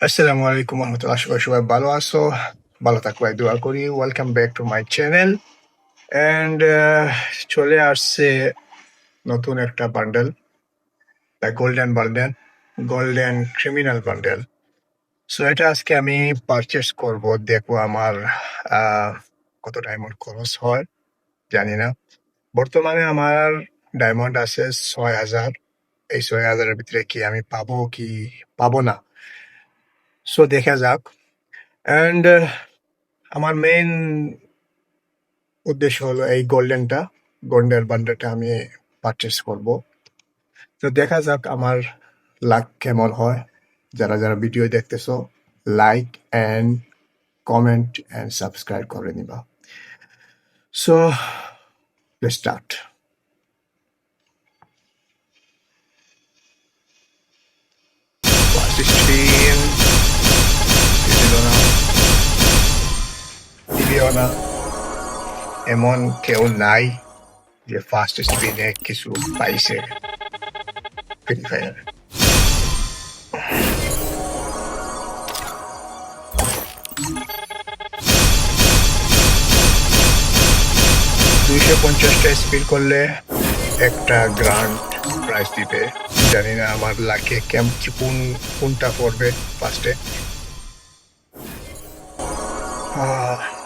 আসসালামু আলাইকুম রহমতুল্লাহ আশা সবাই ভালো আছো ভালো থাকব এই দোয়া করি welcome back to my channel and চলে আসছে নতুন একটা bundle the golden bundle golden criminal bundle so এটা আজকে আমি পারচেস করব, দেখব আমার কত ডায়মন্ড খরচ হয়, জানি না। বর্তমানে আমার ডায়মন্ড আছে ছয় হাজার। এই ছয় হাজারের ভিতরে কি আমি পাবো, কি পাবো না? সো দেখা যাক। অ্যান্ড আমার মেইন উদ্দেশ্য হলো এই গোল্ডেনটা গোল্ডেন বান্ডারটা আমি পারচেস করব। তো দেখা যাক আমার লাক কেমন হয়। যারা যারা ভিডিও দেখতেছো like and comment and subscribe করে নিবা। সো স্টার্ট স্ট্রিম দিল না এমন কেউ নাই যে ফার্স্ট স্পিনে কিছু পাইছে দুইশো পঞ্চাশটা স্পিড করলে একটা গ্রান্ড প্রাইজ দিবে। জানি না আমার লাকে কেম কোন, কোনটা পড়বে ফার্স্টে Congratulations.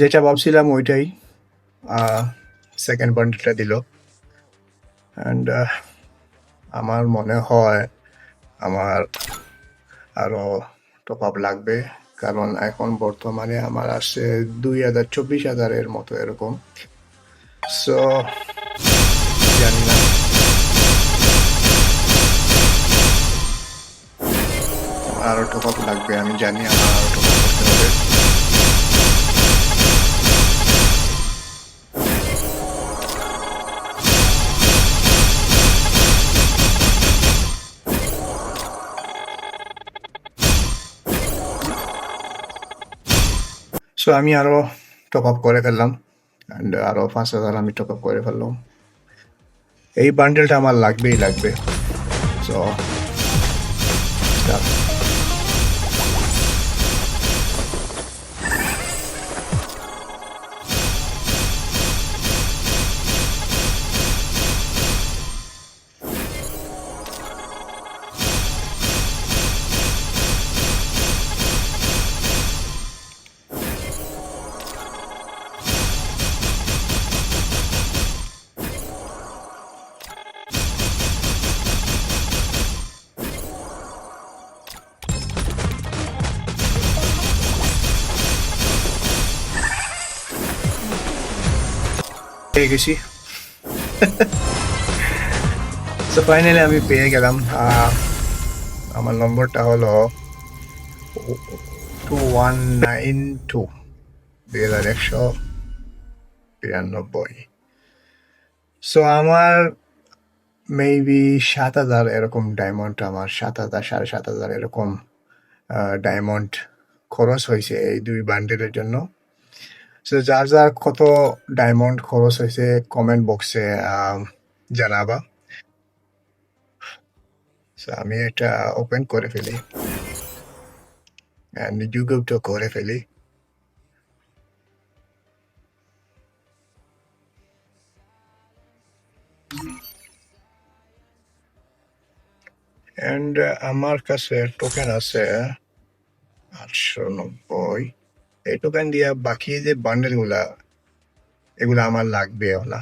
যেটা ভাবছিলাম ওইটাই সেকেন্ড বান্ডেলটা দিল। অ্যান্ড আমার মনে হয় আমার আরও টপ আপ লাগবে, কারণ এখন বর্তমানে আমার আসছে দুই হাজার চব্বিশ হাজারের মতো এরকম। সো জানি না। আরও আরও টপ আপ লাগবে, আমি জানি আমার আরও সো আমি আরও টপ আপ করে ফেললাম অ্যান্ড আরও পাঁচ হাজার আমি টপ আপ করে ফেললাম। এই বান্ডেলটা আমার লাগবেই লাগবে। সো পেয়ে গেছি। তো ফাইনালি আমি পেয়ে গেলাম। আমার নম্বরটা হলো টু ওয়ান নাইন টু দুই হাজার একশো বিরানব্বই। সো আমার মেবি সাত হাজার এরকম ডায়মন্ড আমার সাত হাজার, সাড়ে সাত হাজার এরকম ডায়মন্ড খরচ হয়েছে এই দুই বান্ডেলের জন্য। সো যার যার কত ডায়মন্ড খরচ হয়েছে কমেন্ট বক্সে জানাবা। আমি এটা ওপেন করে ফেলি। ইউটিউবটা করে ফেলি। অ্যান্ড আমার কাছে টোকেন আছে আটশো নব্বই এই টোকেন দিয়ে বাকি যে বান্ডেলগুলা এগুলো আমার লাগবে না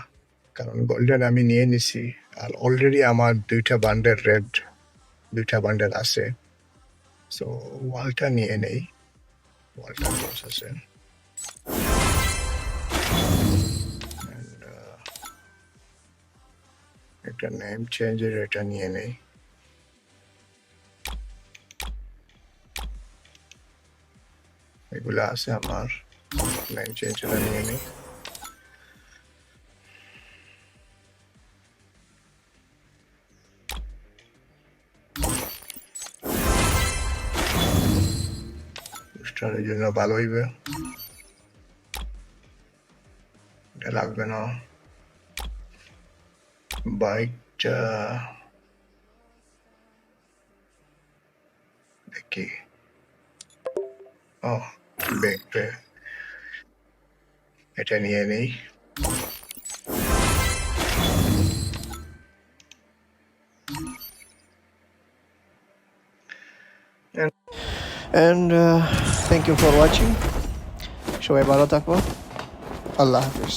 কারণ গোল্ডেন আমি নিয়ে নিছি আর অলরেডি আমার দুইটা বান্ডেল রেড দুইটা বান্ডেল আছে। সো ওয়ালটা নিয়ে নেই। ওয়ালটা ক্লোজ আছে। Uh, একটা নেম চেঞ্জের এটা নিয়ে নেই। এগুলো আছে আমার নেম চেঞ্জটা নিয়ে নেই অনুষ্ঠানের জন্য ভালো হইবে এটা লাগবে না বাইকটা দেখি ও ব্যাগটা এটা নিয়ে নেই and uh, thank you for watching. সবাই ভালো থাকো আল্লাহ হাফিজ